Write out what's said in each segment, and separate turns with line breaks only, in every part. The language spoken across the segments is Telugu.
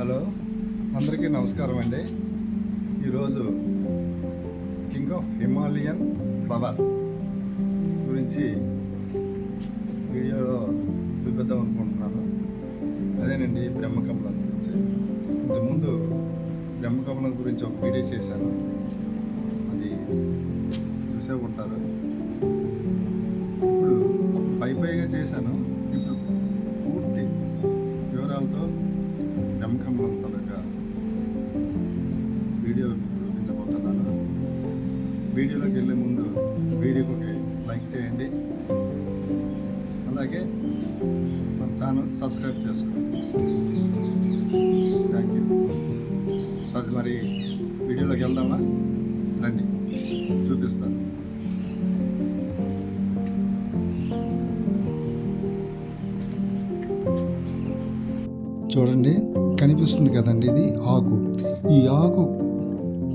హలో. అందరికీ నమస్కారం అండి. ఈరోజు కింగ్ ఆఫ్ హిమాలయన్ ఫ్లవర్ గురించి వీడియోలో చూపిద్దాం అనుకుంటున్నాను. అదేనండి బ్రహ్మకమలం గురించి. ఇంతకుముందు బ్రహ్మకమలం గురించి ఒక వీడియో చేశాను. అది చూసే ఉంటారు. ఇప్పుడు పై పైగా చేశాను. ఇప్పుడు వీడియోలోకి వెళ్ళే ముందు వీడియోకి లైక్ చేయండి. అలాగే మన ఛానల్ సబ్స్క్రైబ్ చేసుకోండి. థ్యాంక్ యూ తర్వాత మరి వీడియోలోకి వెళ్దామా? రండి. చూపిస్తాను. చూడండి. కనిపిస్తుంది కదండి ఇది ఆకు. ఈ ఆకు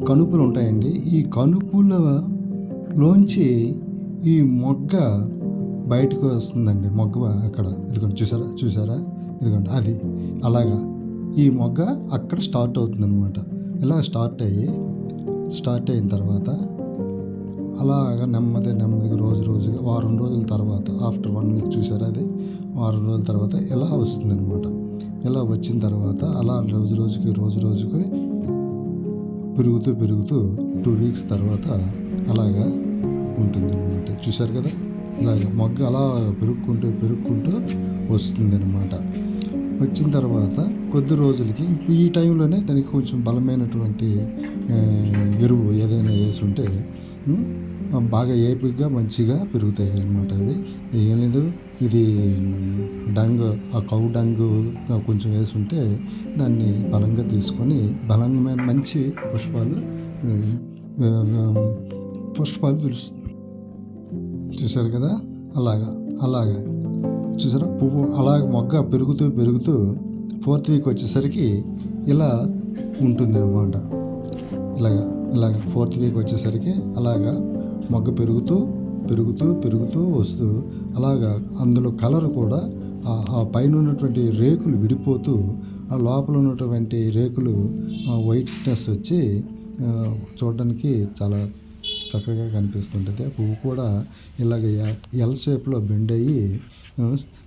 కనుపులు ఉంటాయండి. ఈ కనుపులలోంచి ఈ మొగ్గ బయటకు వస్తుందండి. మొగ్గ అక్కడ. ఇదిగోండి చూసారా? చూసారా? ఇదిగోండి అది. అలాగా. ఈ మొగ్గ అక్కడ స్టార్ట్ అవుతుంది అనమాట ఇలా స్టార్ట్ అయ్యి స్టార్ట్ అయిన తర్వాత అలాగా నెమ్మది నెమ్మదిగా రోజు రోజుగా వారం రోజుల తర్వాత ఆఫ్టర్ వన్ వీక్ చూసారా అది? వారం రోజుల తర్వాత ఇలా వస్తుందన్నమాట. ఇలా వచ్చిన తర్వాత అలా రోజు రోజుకి రోజు రోజుకి పెరుగుతూ పెరుగుతూ టూ వీక్స్ తర్వాత అలాగా ఉంటుంది అనమాట చూసారు కదా? ఇలాగ మొగ్గ అలా పెరుక్కుంటూ పెరుక్కుంటూ వస్తుంది అనమాట వచ్చిన తర్వాత కొద్ది రోజులకి ఈ టైంలోనే దానికి కొంచెం బలమైనటువంటి ఎరువు ఏదైనా వేసి ఉంటే బాగా ఏపిగ్గా మంచిగా పెరుగుతాయి అన్నమాట అవి. ఏం లేదు ఇది డంగ్ ఆ కౌ డంగ్ కొంచెం వేసి ఉంటే దాన్ని బలంగా తీసుకొని బలమైన మంచి పుష్పాలు పుష్పాలు పిలుస్తుంది చూసారు కదా? అలాగా అలాగా. చూసారా పువ్వు అలాగ మొగ్గ పెరుగుతూ పెరుగుతూ ఫోర్త్ వీక్ వచ్చేసరికి ఇలా ఉంటుంది అనమాట ఇలాగా ఇలాగ ఫోర్త్ వీక్ వచ్చేసరికి అలాగా మొగ్గ పెరుగుతూ పెరుగుతూ పెరుగుతూ వస్తూ అలాగా అందులో కలర్ కూడా ఆ- పైన ఉన్నటువంటి రేకులు విడిపోతూ ఆ లోపల ఉన్నటువంటి రేకులు వైట్నెస్ వచ్చి చూడడానికి చాలా చక్కగా కనిపిస్తుంటుంది. ఆ పువ్వు కూడా ఇలాగ ఎ- ఎల్ షేప్లో బెండ్ అయ్యి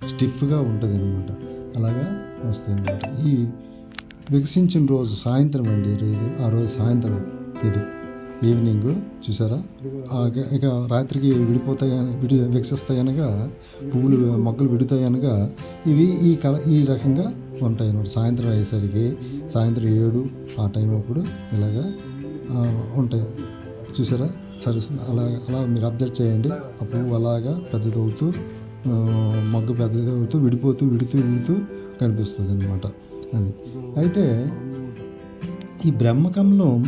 స్టిఫ్గా ఉంటుంది అనమాట అలాగా వస్తాయి ఈ వికసించిన రోజు సాయంత్రం అండి ఆ రోజు సాయంత్రం ఇది ఈవినింగ్ చూసారా? ఇక- రాత్రికి విడిపోతాయి విడి వికసిస్తాయి అనగా పువ్వులు మొగ్గలు విడుతాయి అనగా ఇవి ఈ కల ఈ రకంగా ఉంటాయి అన్నమాట. సాయంత్రం అయ్యేసరికి సాయంత్రం ఏడు ఆ టైం అప్పుడు ఇలాగా ఉంటాయి. చూసారా? సరే అలా అలా మీరు అబ్జర్వ్ చేయండి. ఆ పువ్వు అలాగా పెద్దదవుతూ మొగ్గ పెద్దదవుతూ విడిపోతూ విడుతూ విడుతూ కనిపిస్తుంది అనమాట అది. అయితే ఈ బ్రహ్మకంలో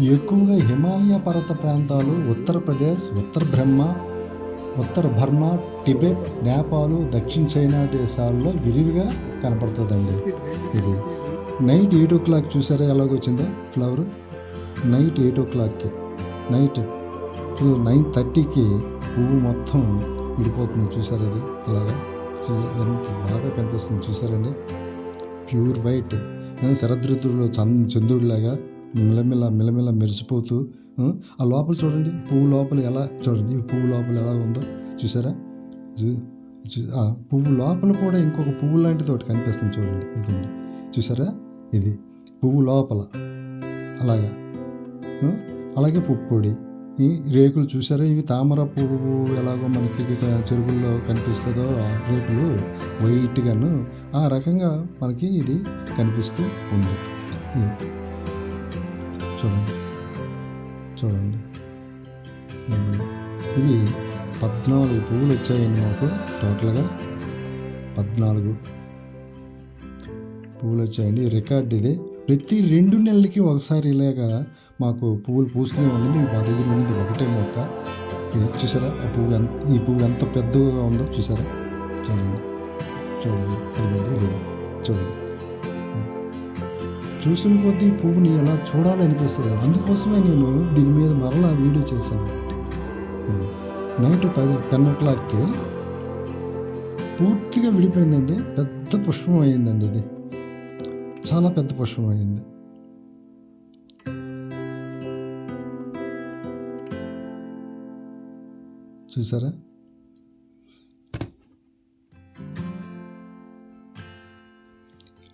ఎక్కువగా హిమాలయ పర్వత ప్రాంతాలు ఉత్తరప్రదేశ్ ఉత్తర బ్రహ్మ ఉత్తర బర్మా టిబెట్ నేపాల్ దక్షిణ చైనా దేశాల్లో విరివిగా కనపడుతుందండి ఇది. నైట్ ఎయిట్ ఓ క్లాక్ చూసారా ఎలాగొచ్చిందో ఫ్లవర్? నైట్ ఎయిట్ ఓ క్లాక్కి నైట్ నైన్ థర్టీకి పువ్వు మొత్తం విడిపోతుంది. చూసారా అది అలాగా? ఎంత బాగా కనిపిస్తుంది. చూసారండి? Pure white. శరదృతువులో చంద్ చంద్రుడిలాగా మిలమిల మిలమిల మెరిసిపోతూ ఆ, లోపల చూడండి పువ్వు లోపల ఎలా చూడండి ఈ పువ్వు లోపల ఎలా ఉందో చూసారా? చూ- ఆ పువ్వు లోపల కూడా ఇంకొక పువ్వు లాంటిది ఒకటి కనిపిస్తుంది చూడండి ఇదండి చూసారా? ఇది పువ్వు లోపల అలాగా అలాగే పుప్పొడి ఈ రేకులు చూసారా? ఇవి తామర పువ్వు ఎలాగో మనకి చెరువుల్లో కనిపిస్తుందో ఆ రేకులు వైట్గాను ఆ రకంగా మనకి ఇది కనిపిస్తూ ఉంది. చూడండి. చూడండి. ఇవి పద్నాలుగు పువ్వులు వచ్చాయండి మాకు టోటల్గా. పద్నాలుగు పువ్వులు వచ్చాయండి. రికార్డ్ ఇది. ప్రతి రెండు నెలలకి ఒకసారి ఇలాగా మాకు పువ్వులు పూస్తూనే ఉండండి. మా దగ్గర ఉన్నది ఒకటే మొక్క. ఇది చూసారా? ఆ పువ్వు ఎంత ఈ పువ్వు ఎంత పెద్దగా ఉందో చూసారా? చూడండి. చూడండి. చూడండి చూడండి. చూసిన కొద్దీ ఈ పువ్వుని ఎలా చూడాలనిపిస్తుంది? అందుకోసమే నేను దీని మీద మరలా వీడియో చేశాను. నైట్ పది టెన్ ఓ క్లాక్కి పూర్తిగా విడిపోయిందండి. పెద్ద పుష్పం అయిందండి ఇది. చాలా పెద్ద పుష్పం అయింది చూసారా?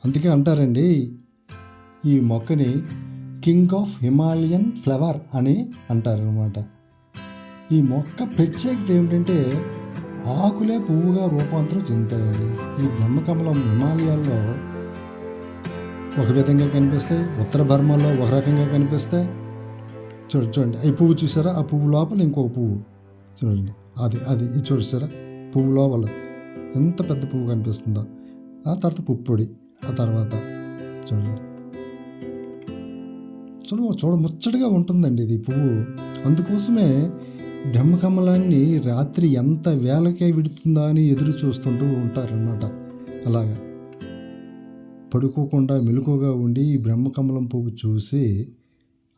అందుకే అంటారండి ఈ మొక్కని కింగ్ ఆఫ్ హిమాలయన్ ఫ్లవర్ అని అంటారనమాట ఈ మొక్క ప్రత్యేకత ఏమిటంటే ఆకులే పువ్వుగా రూపాంతరం చెందుతాయండి. ఈ బ్రహ్మకమలం హిమాలయాల్లో ఒక విధంగా కనిపిస్తాయి ఉత్తర బర్మాలో ఒక రకంగా కనిపిస్తాయి. చూడండి చూడండి. ఈ పువ్వు చూసారా? ఆ పువ్వు లోపల ఇంకొక పువ్వు. చూడండి. అది అది ఇది చూసారా? పువ్వు లోపల. ఎంత పెద్ద పువ్వు కనిపిస్తుందో. ఆ తర్వాత పుప్పొడి ఆ తర్వాత చూడండి. చూడ చూడ ముచ్చటగా ఉంటుందండి ఇది పువ్వు. అందుకోసమే బ్రహ్మకమలాన్ని రాత్రి ఎంత వేలకే విడుతుందా అని ఎదురు చూస్తుంటూ ఉంటారనమాట అలాగా. పడుకోకుండా మెలుకోగా ఉండి ఈ బ్రహ్మకమలం పువ్వు చూసి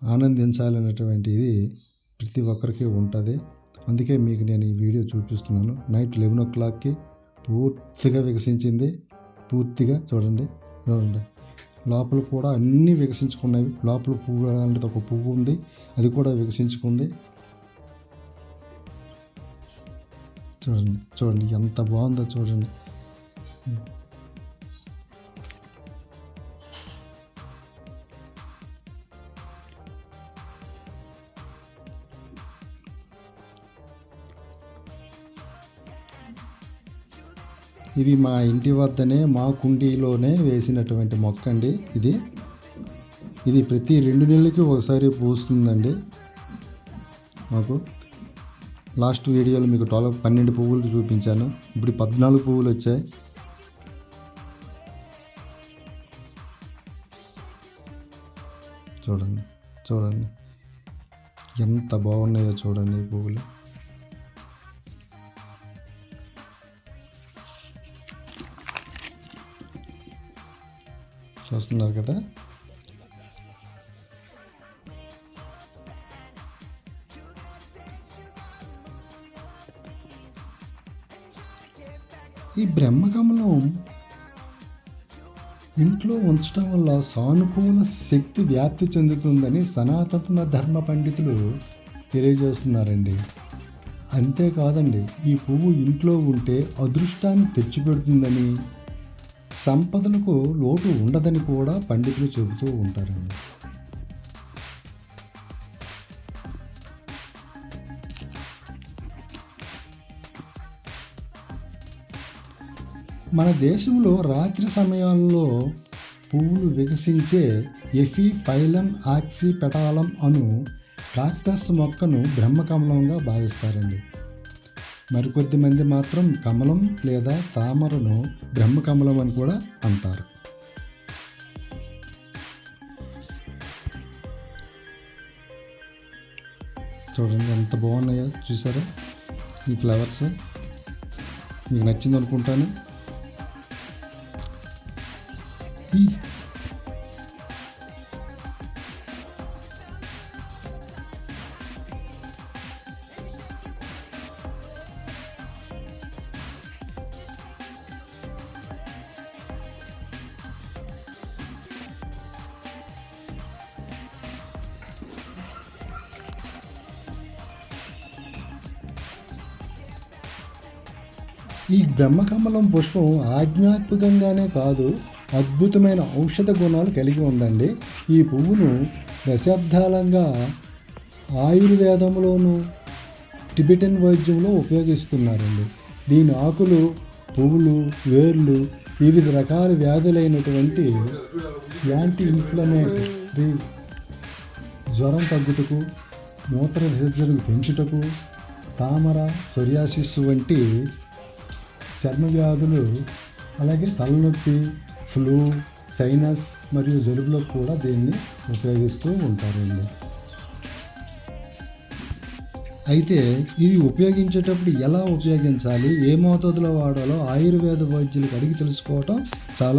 ఆనందించాలనేటువంటిది ప్రతి ఒక్కరికి ఉంటుంది. అందుకే మీకు నేను ఈ వీడియో చూపిస్తున్నాను. నైట్ లెవెన్ ఓ క్లాక్కి పూర్తిగా వికసించింది. పూర్తిగా చూడండి. చూడండి. లోపల కూడా అన్నీ వికసించుకున్నవి లోపల పువ్వు లాంటిది ఒక పువ్వు ఉంది. అది కూడా వికసించుకుంది. చూడండి చూడండి ఎంత బాగుందో చూడండి. ఇది మా ఇంటి వద్దనే మా కుండీలోనే వేసినటువంటి మొక్క అండి ఇది. ఇది ప్రతి రెండు నెలలకి ఒకసారి పూస్తుందండి మాకు. లాస్ట్ వీడియోలో మీకు ట్వెల్వ్ పన్నెండు పువ్వులు చూపించాను. ఇప్పుడు పద్నాలుగు పువ్వులు వచ్చాయి. చూడండి చూడండి. ఎంత బాగున్నాయో చూడండి ఈ పువ్వులు. చూస్తున్నారు కదా. ఈ బ్రహ్మకమలం ఇంట్లో ఉంచడం వల్ల సానుకూల శక్తి వ్యాప్తి చెందుతుందని సనాతన ధర్మ పండితులు తెలియజేస్తున్నారండి. అంతేకాదండి ఈ పువ్వు ఇంట్లో ఉంటే అదృష్టాన్ని తెచ్చిపెడుతుందని సంపదలకు లోటు ఉండదని కూడా పండితులు చెబుతూ ఉంటారండి. మన దేశంలో రాత్రి సమయాల్లో పువ్వులు వికసించే ఎఫీ ఫైలం అను కాక్టస్ మొక్కను బ్రహ్మకమలంగా భావిస్తారండి. మరికొద్ది మంది మాత్రం కమలం లేదా తామరను బ్రహ్మకమలం అని కూడా అంటారు. చూడండి ఎంత బాగున్నాయో చూసారా? ఈ ఫ్లవర్స్ మీకు నచ్చింది అనుకుంటాను. ఈ బ్రహ్మకమలం పుష్పం ఆధ్యాత్మికంగానే కాదు అద్భుతమైన ఔషధ గుణాలు కలిగి ఉందండి. ఈ పువ్వును దశాబ్దాలంగా ఆయుర్వేదంలోను టిబెటన్ వైద్యంలో ఉపయోగిస్తున్నారండి. దీని ఆకులు పువ్వులు వేర్లు వివిధ రకాల వ్యాధులైనటువంటి యాంటీ ఇన్ఫ్లమేటరీ జ్వరం తగ్గుటకు మూత్ర విసర్జనను పెంచుటకు తామర సొరియాసిస్ వంటి చర్మ వ్యాధులు అలాగే తలనొప్పి ఫ్లూ సైనస్ మరియు జలుబులో కూడా దీన్ని ఉపయోగిస్తూ ఉంటారండి. అయితే ఇది ఉపయోగించేటప్పుడు ఎలా ఉపయోగించాలి ఏ మోతాదులో వాడాలో ఆయుర్వేద వైద్యులకు అడిగి తెలుసుకోవటం చాలా